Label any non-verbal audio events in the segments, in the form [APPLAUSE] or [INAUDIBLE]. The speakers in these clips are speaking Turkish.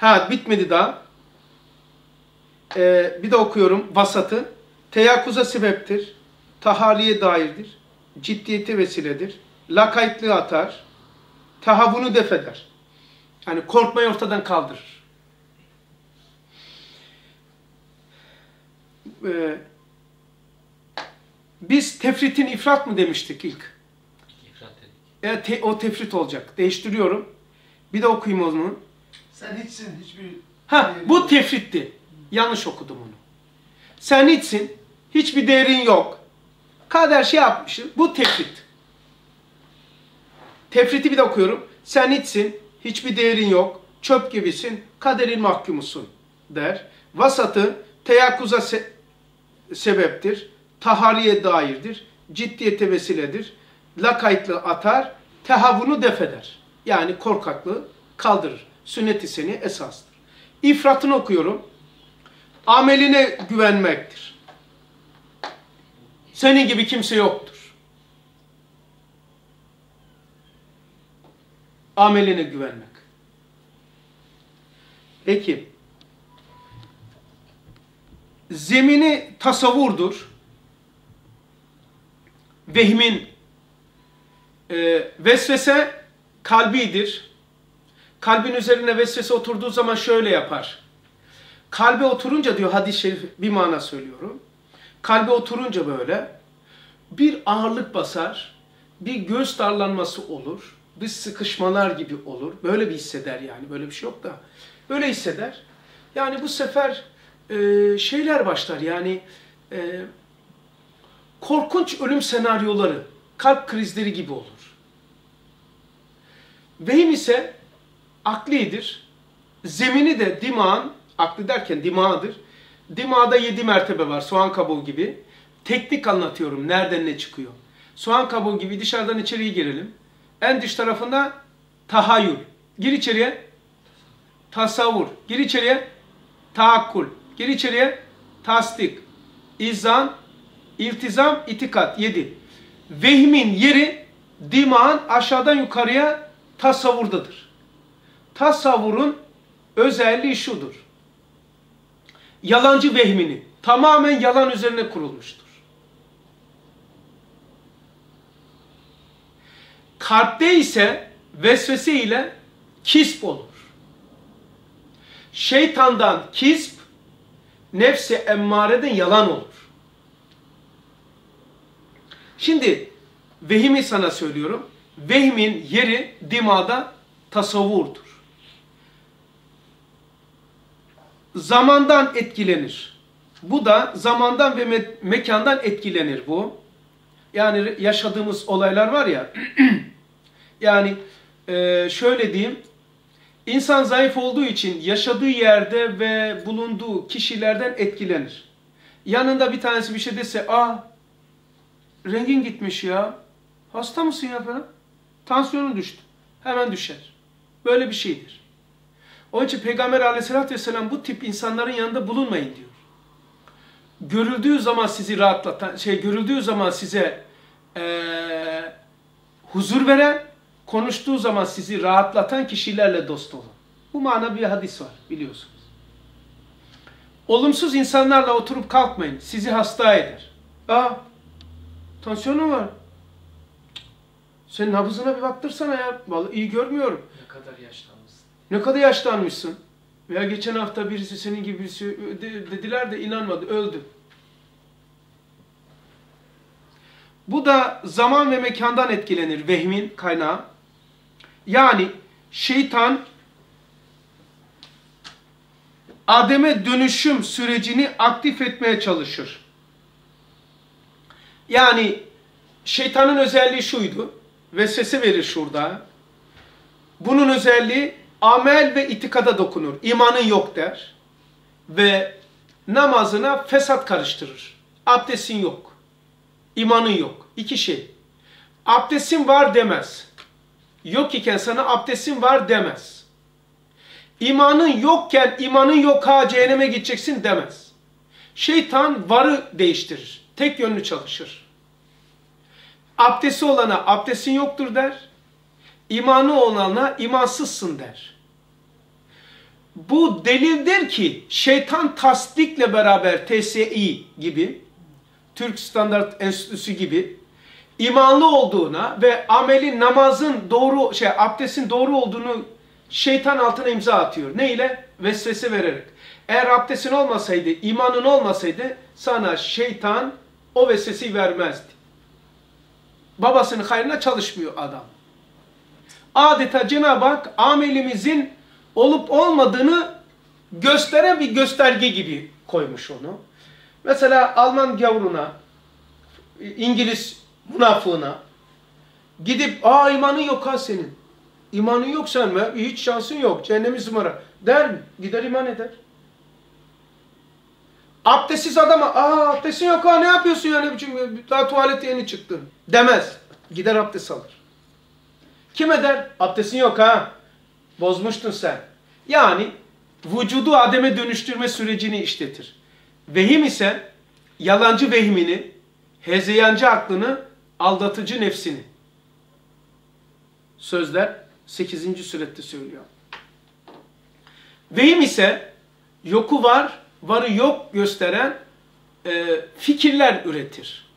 Ha bitmedi daha. Ee, bir de okuyorum vasatı. Teyakkuza sebeptir. Tahariye dairdir. Ciddiyete vesiledir. Lakaytlığı atar. Tahavunu defeder. Yani korkmayı ortadan kaldırır. Ee, biz tefritin ifrat mı demiştik ilk? İfrat dedik. E, te- o tefrit olacak. Değiştiriyorum. Bir de okuyayım onu. Sen hiçsin hiçbir... Ha bu tefritti. Yanlış okudum onu. Sen hiçsin. Hiçbir değerin yok. Kader şey yapmışsın. Bu tefrit. Tefriti bir de okuyorum. Sen hiçsin. Hiçbir değerin yok. Çöp gibisin. Kaderin mahkumusun der. Vasatı teyakkuza se- sebeptir. Tahariye dairdir. Ciddiyete vesiledir. Lakaytlı atar. Tehavunu defeder. Yani korkaklığı kaldırır. Sünnet-i seni esastır. İfratını okuyorum. Ameline güvenmektir. Senin gibi kimse yoktur. Ameline güvenmek. Peki. Zemini tasavvurdur. Vehmin e, vesvese kalbidir. Kalbin üzerine vesvese oturduğu zaman şöyle yapar. Kalbe oturunca diyor hadis-i şerif bir mana söylüyorum. Kalbe oturunca böyle bir ağırlık basar, bir göz darlanması olur, bir sıkışmalar gibi olur. Böyle bir hisseder yani böyle bir şey yok da. Böyle hisseder. Yani bu sefer e, şeyler başlar yani e, korkunç ölüm senaryoları, kalp krizleri gibi olur. Vehim ise aklidir. Zemini de dimağın, aklı derken dimağıdır. Dimağda yedi mertebe var soğan kabuğu gibi. Teknik anlatıyorum nereden ne çıkıyor. Soğan kabuğu gibi dışarıdan içeriye girelim. En dış tarafında tahayyül. Gir içeriye. Tasavvur. Gir içeriye. Taakkul. Gir içeriye. Tasdik. İzan. İltizam. itikat. Yedi. Vehmin yeri dimağın aşağıdan yukarıya tasavvurdadır. Tasavvurun özelliği şudur. Yalancı vehmini tamamen yalan üzerine kurulmuştur. Kalpte ise vesvese ile kisp olur. Şeytandan kisp, nefsi emmareden yalan olur. Şimdi vehimi sana söylüyorum. Vehmin yeri dimada tasavvurdur. Zamandan etkilenir. Bu da zamandan ve me- mekandan etkilenir bu. Yani yaşadığımız olaylar var ya. [CLEARS THROAT] yani e, şöyle diyeyim. İnsan zayıf olduğu için yaşadığı yerde ve bulunduğu kişilerden etkilenir. Yanında bir tanesi bir şey dese, aa rengin gitmiş ya. Hasta mısın ya falan? Tansiyonun düştü. Hemen düşer. Böyle bir şeydir. Onun için Peygamber aleyhissalatü vesselam bu tip insanların yanında bulunmayın diyor. Görüldüğü zaman sizi rahatlatan, şey görüldüğü zaman size eee, huzur veren, konuştuğu zaman sizi rahatlatan kişilerle dost olun. Bu mana bir hadis var biliyorsunuz. Olumsuz insanlarla oturup kalkmayın. Sizi hasta eder. Aa, tansiyonun var. Senin nabzına bir baktırsana ya. Vallahi iyi görmüyorum. Ne kadar yaşlanmışsın. Ne kadar yaşlanmışsın. Veya geçen hafta birisi senin gibi birisi de- dediler de inanmadı, öldü. Bu da zaman ve mekandan etkilenir vehmin kaynağı. Yani şeytan Adem'e dönüşüm sürecini aktif etmeye çalışır. Yani şeytanın özelliği şuydu. Vesvese verir şurada. Bunun özelliği amel ve itikada dokunur. İmanın yok der. Ve namazına fesat karıştırır. Abdestin yok. İmanın yok. İki şey. Abdestin var demez. Yok iken sana abdestin var demez. İmanın yokken imanın yok ha cehenneme gideceksin demez. Şeytan varı değiştirir. Tek yönlü çalışır. Abdesti olana abdestin yoktur der. İmanı olana imansızsın der. bu delildir ki şeytan tasdikle beraber TSI gibi, Türk Standart Enstitüsü gibi imanlı olduğuna ve amelin namazın doğru şey abdestin doğru olduğunu şeytan altına imza atıyor. Ne ile? Vesvese vererek. Eğer abdestin olmasaydı, imanın olmasaydı sana şeytan o vesveseyi vermezdi. Babasının hayrına çalışmıyor adam. Adeta Cenab-ı Hak amelimizin olup olmadığını gösteren bir gösterge gibi koymuş onu. Mesela Alman gavuruna, İngiliz münafığına gidip aa imanın yok ha senin. İmanın yok sen mi? Hiç şansın yok. Cehennemi zımara. Der mi? Gider iman eder. Abdestsiz adama aa abdestin yok ha ne yapıyorsun yani biçim daha tuvalete yeni çıktın demez. Gider abdest alır. Kim eder? Abdestin yok ha. Bozmuştun sen. Yani vücudu ademe dönüştürme sürecini işletir. Vehim ise yalancı vehmini, hezeyancı aklını, aldatıcı nefsini. Sözler 8. surette söylüyor. Vehim ise yoku var, varı yok gösteren e, fikirler üretir.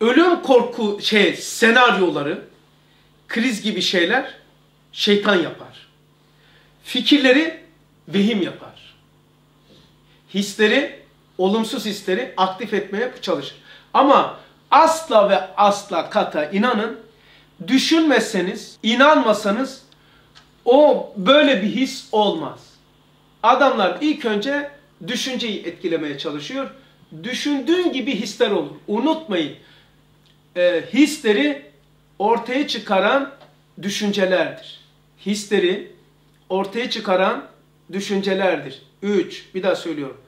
Ölüm korku şey senaryoları, kriz gibi şeyler şeytan yapar. Fikirleri vehim yapar. Hisleri, olumsuz hisleri aktif etmeye çalışır. Ama asla ve asla kata inanın, düşünmezseniz, inanmasanız o böyle bir his olmaz. Adamlar ilk önce düşünceyi etkilemeye çalışıyor. Düşündüğün gibi hisler olur. Unutmayın, e, hisleri ortaya çıkaran düşüncelerdir. Hisleri ortaya çıkaran düşüncelerdir. Üç, bir daha söylüyorum.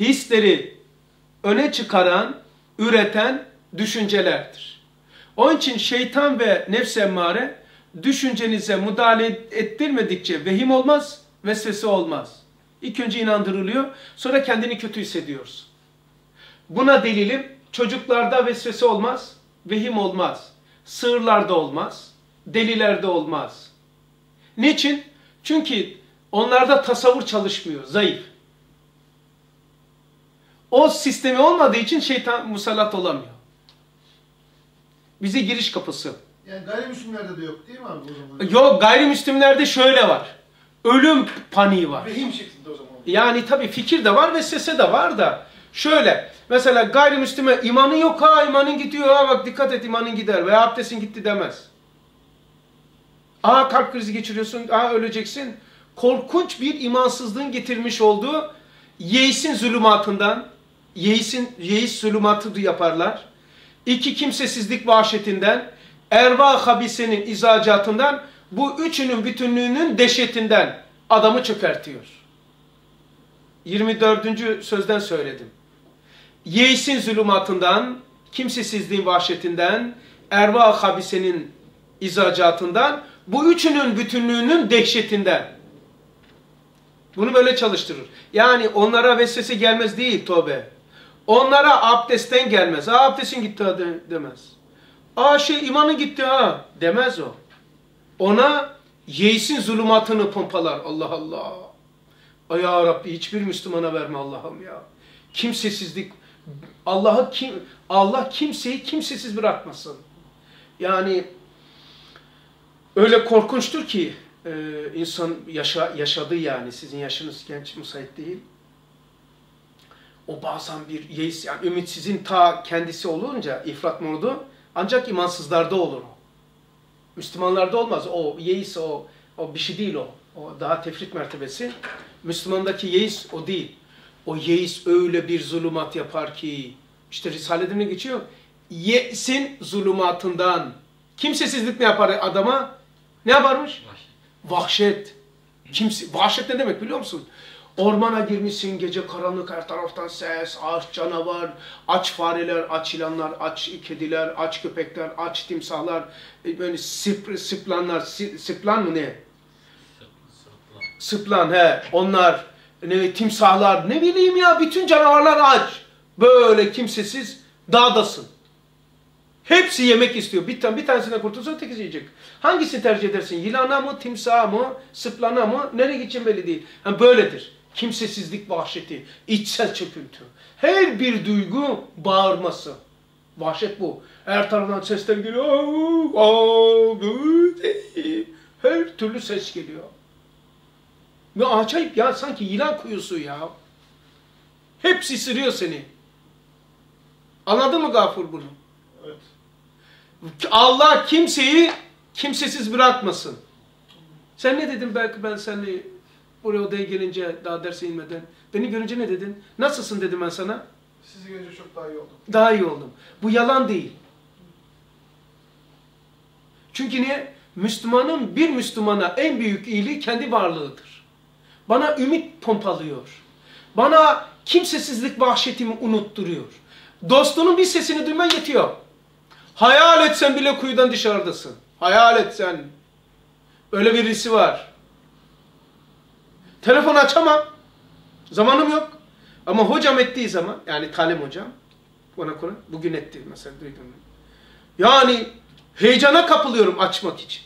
Hisleri öne çıkaran, üreten düşüncelerdir. Onun için şeytan ve nefs emmare düşüncenize müdahale ettirmedikçe vehim olmaz, vesvese olmaz. İlk önce inandırılıyor, sonra kendini kötü hissediyoruz. Buna delilim çocuklarda vesvese olmaz, vehim olmaz. Sığırlarda olmaz, delilerde olmaz. Niçin? Çünkü onlarda tasavvur çalışmıyor, zayıf. O sistemi olmadığı için şeytan musallat olamıyor. Bize giriş kapısı. Yani gayrimüslimlerde de yok değil mi abi o zaman? Yok gayrimüslimlerde şöyle var. Ölüm paniği var. Vehim şeklinde o zaman. Yani tabii fikir de var ve sese de var da. Şöyle mesela gayrimüslime imanın yok ha imanın gidiyor ha bak dikkat et imanın gider veya abdestin gitti demez. Aa kalp krizi geçiriyorsun aa öleceksin. Korkunç bir imansızlığın getirmiş olduğu yeisin zulümatından yeisin yeis zulümatı yaparlar. İki kimsesizlik vahşetinden erva habisenin izacatından bu üçünün bütünlüğünün deşetinden adamı çökertiyor. 24. sözden söyledim. Yeisin zulümatından, kimsesizliğin vahşetinden, erva habisenin izacatından, bu üçünün bütünlüğünün dehşetinden. Bunu böyle çalıştırır. Yani onlara vesvese gelmez değil tövbe. Onlara abdestten gelmez. Ha abdestin gitti ha de, demez. Aa şey imanı gitti ha demez o. Ona yeisin zulümatını pompalar. Allah Allah. Ay ya Rabbi hiçbir Müslümana verme Allah'ım ya. Kimsesizlik. Allah'ı kim Allah kimseyi kimsesiz bırakmasın. Yani öyle korkunçtur ki e, insan yaşa, yaşadı yani. Sizin yaşınız genç müsait değil. O bazen bir yeis yani ümitsizin ta kendisi olunca ifrat modu ancak imansızlarda olur. Müslümanlarda olmaz. O yeis o o bir şey değil o. O daha tefrit mertebesi. Müslümandaki yeis o değil. O yeis öyle bir zulümat yapar ki işte Risale'de ne geçiyor? Yesin zulümatından kimsesizlik ne yapar adama? Ne yaparmış? Vahşet. Kimse, vahşet ne demek biliyor musun? Ormana girmişsin gece karanlık her taraftan ses, ağaç canavar, aç fareler, aç ilanlar, aç kediler, aç köpekler, aç timsahlar, e, böyle sip, sıplanlar, sıplan mı ne? Sıplan he onlar ne timsahlar ne bileyim ya bütün canavarlar aç. Böyle kimsesiz dağdasın. Hepsi yemek istiyor. Bir, tane, bir tanesinden kurtulsa ötekisi yiyecek. Hangisini tercih edersin? Yılana mı, timsaha mı, sıplana mı? Nereye gideceğin belli değil. Ha, böyledir. Kimsesizlik vahşeti, içsel çöküntü. Her bir duygu bağırması. Vahşet bu. Her taraftan sesler geliyor. Her türlü ses geliyor. Ve acayip ya sanki yılan kuyusu ya. Hepsi sırıyor seni. Anladın mı Gafur bunu? Evet. Allah kimseyi kimsesiz bırakmasın. Sen ne dedin belki ben seninle buraya odaya gelince daha derse inmeden. Beni görünce ne dedin? Nasılsın dedim ben sana. Sizi görünce çok daha iyi oldum. Daha iyi oldum. Bu yalan değil. Çünkü niye? Müslümanın bir Müslümana en büyük iyiliği kendi varlığıdır. Bana ümit pompalıyor. Bana kimsesizlik vahşetimi unutturuyor. Dostunun bir sesini duyman yetiyor. Hayal etsen bile kuyudan dışarıdasın. Hayal etsen. Öyle birisi var. Telefon açamam. Zamanım yok. Ama hocam ettiği zaman, yani talim hocam, bana konu, bugün etti mesela duydum. Yani heyecana kapılıyorum açmak için.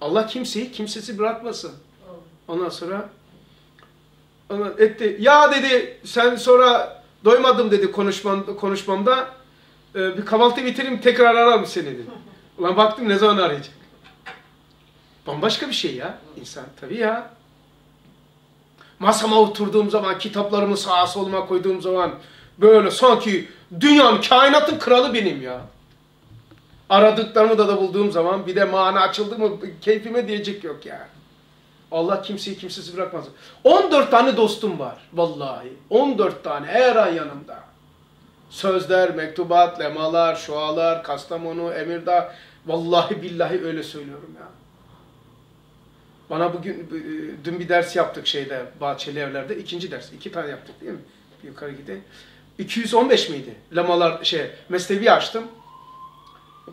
Allah kimseyi kimsesi bırakmasın. Ondan sonra etti. Ya dedi sen sonra doymadım dedi konuşmam, konuşmamda. Ee, bir kahvaltı bitireyim tekrar ararım seni dedi. [LAUGHS] Ulan baktım ne zaman arayacak. Bambaşka bir şey ya insan tabii ya. Masama oturduğum zaman, kitaplarımı sağa soluma koyduğum zaman böyle sanki dünyanın, kainatın kralı benim ya. Aradıklarımı da da bulduğum zaman bir de mana açıldı mı keyfime diyecek yok ya. Allah kimseyi kimsesiz bırakmaz. 14 tane dostum var vallahi. 14 tane her an yanımda. Sözler, mektubat, lemalar, şualar, Kastamonu, Emirdağ. Vallahi billahi öyle söylüyorum ya. Bana bugün, e, dün bir ders yaptık şeyde, Bahçeli Evler'de. ikinci ders. iki tane yaptık değil mi? Yukarı gidi. 215 miydi? Lemalar, şey, mesnevi açtım.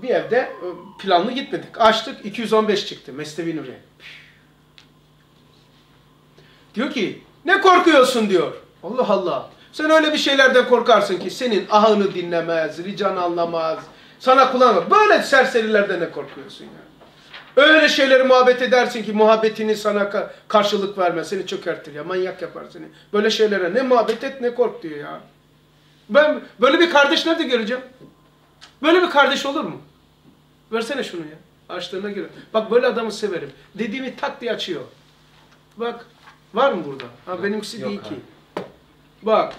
Bir evde e, planlı gitmedik. Açtık, 215 çıktı. Mesnevi Nuri. Diyor ki, ne korkuyorsun diyor. Allah Allah. Sen öyle bir şeylerden korkarsın ki senin ahını dinlemez, ricanı anlamaz, sana kullanmaz. Böyle serserilerden ne korkuyorsun ya? Öyle şeyleri muhabbet edersin ki muhabbetini sana ka karşılık vermez, seni çökertir ya, manyak yapar seni. Böyle şeylere ne muhabbet et ne kork diyor ya. Ben böyle bir kardeş nerede göreceğim? Böyle bir kardeş olur mu? Versene şunu ya. Açtığına göre. Bak böyle adamı severim. Dediğimi tak diye açıyor. Bak. Var mı burada? Ha benimkisi yok değil ki. abi. Bak.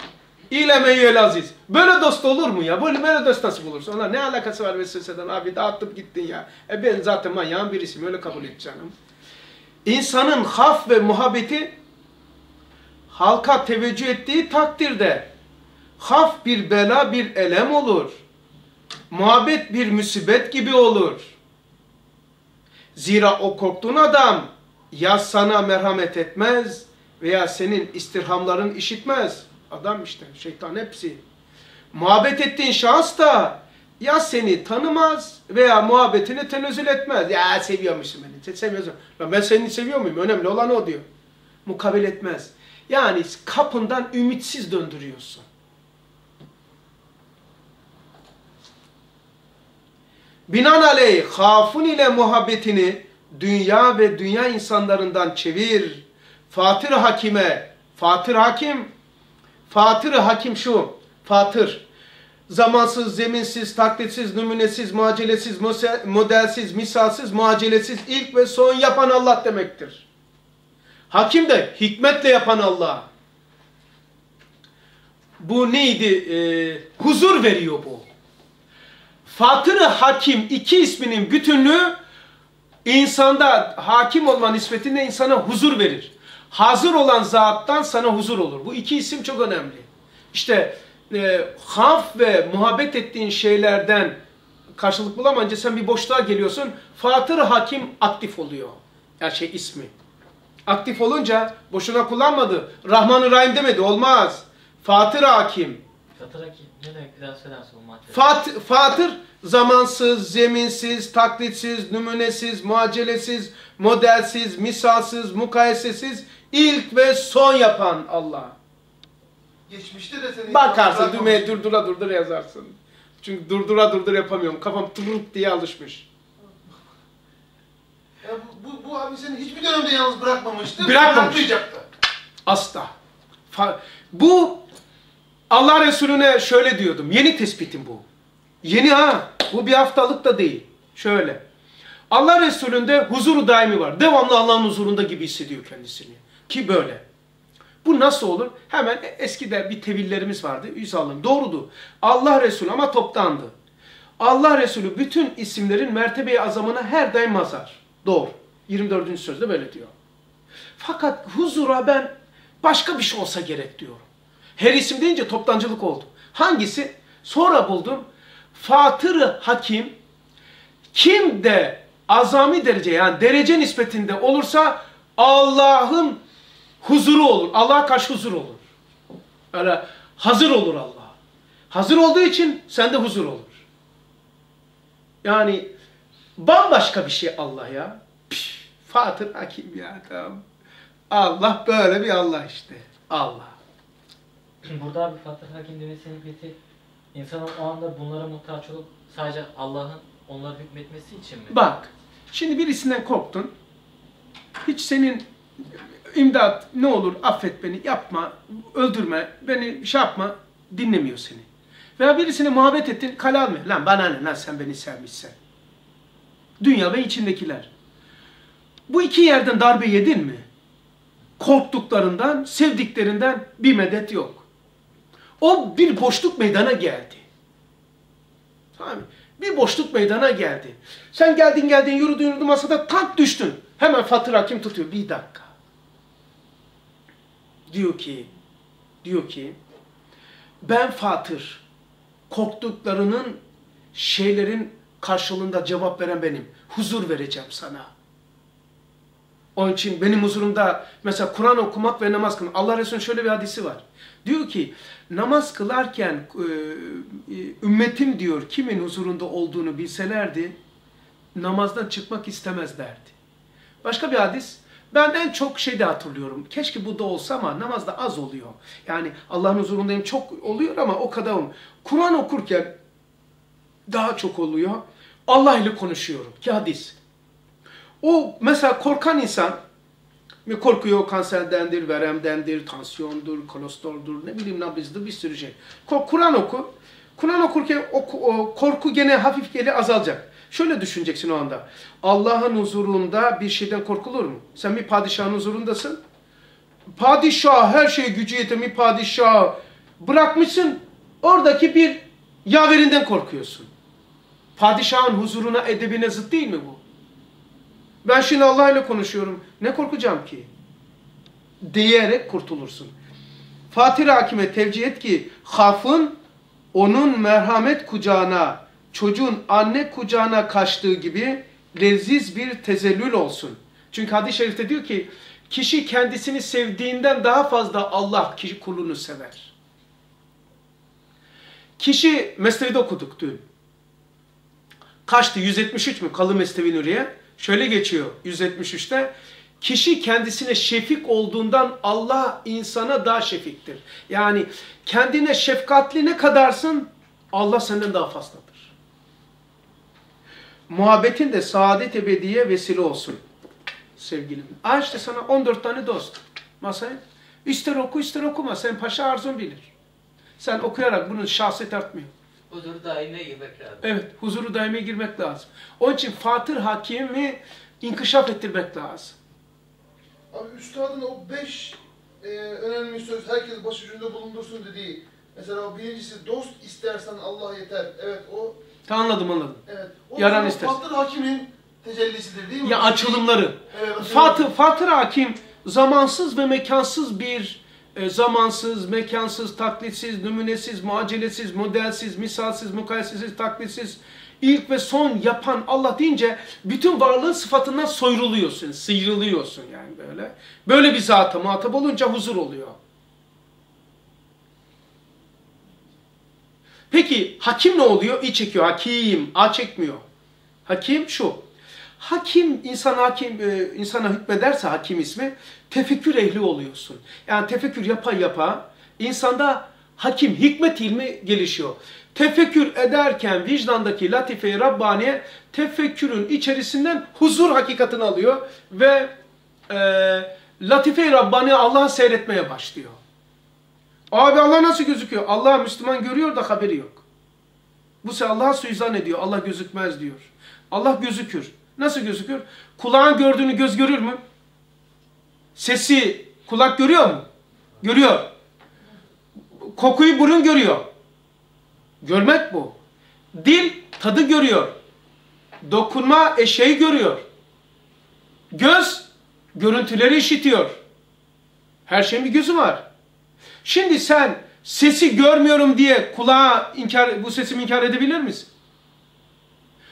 İlemeyel aziz. Böyle dost olur mu ya? Böyle böyle dost nasıl bulursun? Ona ne alakası var vesveseden? Abi dağıtıp gittin ya. E ben zaten manyağın birisiyim. Öyle kabul et canım. İnsanın haf ve muhabbeti halka teveccüh ettiği takdirde haf bir bela bir elem olur. Muhabbet bir musibet gibi olur. Zira o korktuğun adam ya sana merhamet etmez veya senin istirhamların işitmez. Adam işte şeytan hepsi. Muhabbet ettiğin şahıs da ya seni tanımaz veya muhabbetini tenezzül etmez. Ya seviyormuşsun beni. Seviyorsun. Ya ben seni seviyor muyum? Önemli olan o diyor. Mukabil etmez. Yani kapından ümitsiz döndürüyorsun. Binaenaleyh hafun ile muhabbetini dünya ve dünya insanlarından çevir. Fatır Hakim'e, Fatır Hakim, Fatır Hakim şu, Fatır. Zamansız, zeminsiz, taklitsiz, numunesiz, muacelesiz, modelsiz, misalsiz, muacelesiz, ilk ve son yapan Allah demektir. Hakim de hikmetle yapan Allah. Bu neydi? Ee, huzur veriyor bu. Fatır-ı Hakim iki isminin bütünlüğü insanda hakim olma nispetinde insana huzur verir. Hazır olan zattan sana huzur olur. Bu iki isim çok önemli. İşte e, haf ve muhabbet ettiğin şeylerden karşılık bulamayınca sen bir boşluğa geliyorsun. Fatır Hakim aktif oluyor. Yani şey ismi. Aktif olunca boşuna kullanmadı. Rahman-ı Rahim demedi. Olmaz. Fatır Hakim. Fatura ki ne demek bir daha söylersin bu madde. Fat, fatır zamansız, zeminsiz, taklitsiz, numunesiz, muacelesiz, modelsiz, misalsiz, mukayesesiz, ilk ve son yapan Allah. Geçmişte de seni Bakarsın düğmeye durdura durdura yazarsın. Çünkü durdura durdur yapamıyorum. Kafam tırırt diye alışmış. Ya bu, bu, bu abi seni hiçbir dönemde yalnız bırakmamıştı. Bırakmamış. Asla. Fa- bu Allah Resulüne şöyle diyordum. Yeni tespitim bu. Yeni ha. Bu bir haftalık da değil. Şöyle. Allah Resulü'nde huzuru daimi var. Devamlı Allah'ın huzurunda gibi hissediyor kendisini. Ki böyle. Bu nasıl olur? Hemen eskide bir tevillerimiz vardı. Üsalım. Doğrudu. Allah Resulü ama toptandı. Allah Resulü bütün isimlerin mertebe azamına her daim mazar. Doğru. 24. sözde böyle diyor. Fakat huzura ben başka bir şey olsa gerek diyorum. Her isim deyince toptancılık oldu. Hangisi? Sonra buldum. Fatır Hakim kim de azami derece yani derece nispetinde olursa Allah'ın huzuru olur. Allah'a karşı huzur olur. Öyle hazır olur Allah. Hazır olduğu için sende huzur olur. Yani bambaşka bir şey Allah ya. Piş, Fatır Hakim ya tamam. Allah böyle bir Allah işte. Allah. Burada abi Fatih Hakim demesinin hikmeti insanın o anda bunlara muhtaç olup sadece Allah'ın onlara hükmetmesi için mi? Bak, şimdi birisinden korktun. Hiç senin imdat ne olur affet beni, yapma, öldürme, beni şey yapma dinlemiyor seni. Veya birisine muhabbet ettin, kale almıyor. Lan bana ne lan sen beni sevmişsen. Dünya ve içindekiler. Bu iki yerden darbe yedin mi? Korktuklarından, sevdiklerinden bir medet yok. O bir boşluk meydana geldi. Tamam mı? Bir boşluk meydana geldi. Sen geldin geldin yürüdün yürüdün masada tak düştün. Hemen Fatır Hakim tutuyor. Bir dakika. Diyor ki, diyor ki ben Fatır korktuklarının şeylerin karşılığında cevap veren benim. Huzur vereceğim sana. Onun için benim huzurumda mesela Kur'an okumak ve namaz kılmak. Allah Resulü'nün şöyle bir hadisi var. Diyor ki namaz kılarken e, e, ümmetim diyor kimin huzurunda olduğunu bilselerdi namazdan çıkmak istemezlerdi. Başka bir hadis ben en çok şeyde hatırlıyorum. Keşke bu da olsa ama namazda az oluyor. Yani Allah'ın huzurundayım çok oluyor ama o kadar. Kur'an okurken daha çok oluyor. Allah ile konuşuyorum ki hadis. O mesela korkan insan bir korkuyor kanserdendir, veremdendir, tansiyondur, kolesteroldur, ne bileyim nabızdır bir sürü şey. Kur'an oku. Kur'an okurken o, o korku gene hafif gene azalacak. Şöyle düşüneceksin o anda. Allah'ın huzurunda bir şeyden korkulur mu? Sen bir padişahın huzurundasın. Padişah her şeye gücü yeten bir padişah bırakmışsın. Oradaki bir yaverinden korkuyorsun. Padişahın huzuruna edebine zıt değil mi bu? Ben şimdi Allah ile konuşuyorum. Ne korkacağım ki? Diyerek kurtulursun. Fatih Hakim'e tevcih et ki hafın onun merhamet kucağına, çocuğun anne kucağına kaçtığı gibi leziz bir tezellül olsun. Çünkü hadis-i şerifte diyor ki kişi kendisini sevdiğinden daha fazla Allah kişi kulunu sever. Kişi Mesnevi'de okuduk dün. Kaçtı? 173 mü? Kalı Mesnevi Nuriye. Şöyle geçiyor 173'te. Kişi kendisine şefik olduğundan Allah insana daha şefiktir. Yani kendine şefkatli ne kadarsın Allah senden daha fazladır. Muhabbetin de saadet ebediye vesile olsun sevgilim. Aa işte sana 14 tane dost masaya. İster oku ister okuma. Sen paşa arzun bilir. Sen okuyarak bunun şahsiyet artmıyor. Huzur daimine girmek lazım. Evet, huzuru daime girmek lazım. Onun için Fatır Hakim'i inkişaf ettirmek lazım. Abi üstadın o beş e, önemli söz herkes başucunda bulundursun dediği. Mesela o birincisi dost istersen Allah yeter. Evet o Ta anladım anladım. evet. O Yaran istersen. Fatır Hakim'in tecellisidir değil mi? Ya açılımları. Evet. Fatır, Fatır Hakim zamansız ve mekansız bir e, zamansız, mekansız, taklitsiz, nümunesiz, muacelesiz, modelsiz, misalsiz, mukayeselsiz, taklitsiz, ilk ve son yapan Allah deyince bütün varlığın sıfatından soyruluyorsun, sıyrılıyorsun yani böyle. Böyle bir zata muhatap olunca huzur oluyor. Peki hakim ne oluyor? İ çekiyor. Hakim. A çekmiyor. Hakim şu. Hakim, insan hakim, e, insana hükmederse hakim ismi, tefekkür ehli oluyorsun. Yani tefekkür yapa yapa insanda hakim, hikmet ilmi gelişiyor. Tefekkür ederken vicdandaki latife-i Rabbaniye tefekkürün içerisinden huzur hakikatini alıyor ve e, latife-i Rabbaniye Allah'ı seyretmeye başlıyor. Abi Allah nasıl gözüküyor? Allah Müslüman görüyor da haberi yok. Bu sefer Allah'a suizan ediyor. Allah gözükmez diyor. Allah gözükür. Nasıl gözükür? Kulağın gördüğünü göz görür mü? Sesi kulak görüyor mu? Görüyor. Kokuyu burun görüyor. Görmek bu. Dil tadı görüyor. Dokunma eşeği görüyor. Göz görüntüleri işitiyor. Her şeyin bir gözü var. Şimdi sen sesi görmüyorum diye kulağa inkar, bu sesimi inkar edebilir misin?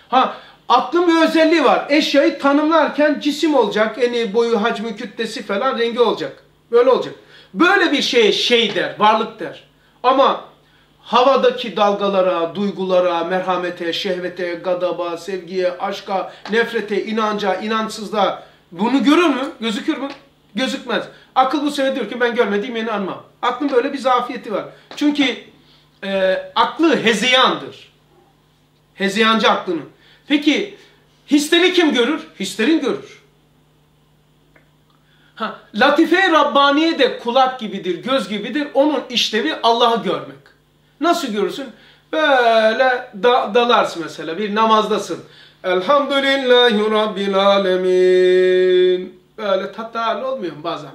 Ha, aklın bir özelliği var. Eşyayı tanımlarken cisim olacak. Eni, boyu, hacmi, kütlesi falan rengi olacak. Böyle olacak. Böyle bir şeye şey der, varlık der. Ama havadaki dalgalara, duygulara, merhamete, şehvete, gadaba, sevgiye, aşka, nefrete, inanca, inançsızlığa bunu görür mü? Gözükür mü? Gözükmez. Akıl bu sefer diyor ki ben görmediğim yeni anmam. Aklın böyle bir zafiyeti var. Çünkü e, aklı hezeyandır. Hezeyancı aklının. Peki hisleri kim görür? Hislerin görür. Ha, Latife-i Rabbaniye de kulak gibidir, göz gibidir. Onun işlevi Allah'ı görmek. Nasıl görürsün? Böyle da, dalarsın mesela bir namazdasın. Elhamdülillahi Rabbil Alemin. Böyle tatlı olmuyor mu bazen?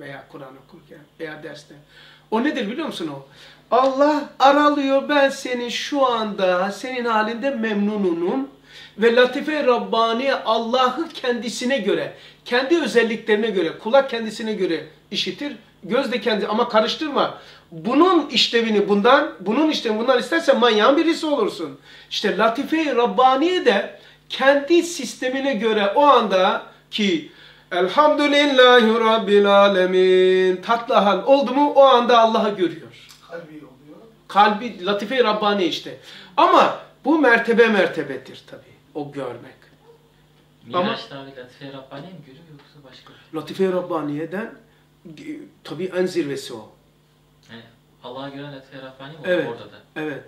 Veya Kur'an okurken veya derste. O nedir biliyor musun o? Allah aralıyor ben senin şu anda senin halinde memnununum ve latife Rabbani Allah'ı kendisine göre, kendi özelliklerine göre, kulak kendisine göre işitir, göz de kendi ama karıştırma. Bunun işlevini bundan, bunun işlevini bundan istersen manyağın birisi olursun. İşte latife Rabbani de kendi sistemine göre o anda ki Elhamdülillahi Rabbil Alemin tatlı hal oldu mu o anda Allah'ı görüyor. Kalbi oluyor. Kalbi latife-i Rabbani işte. Ama bu mertebe mertebedir tabi. O görmek. Ama- Miraç'ta abi Latife Rabbani mi görüyor yoksa başka bir şey? Latife-i Rabbaniye'den tabi en zirvesi o. Yani Allah'a gören Latife Rabbani mi Evet. orada da? Evet.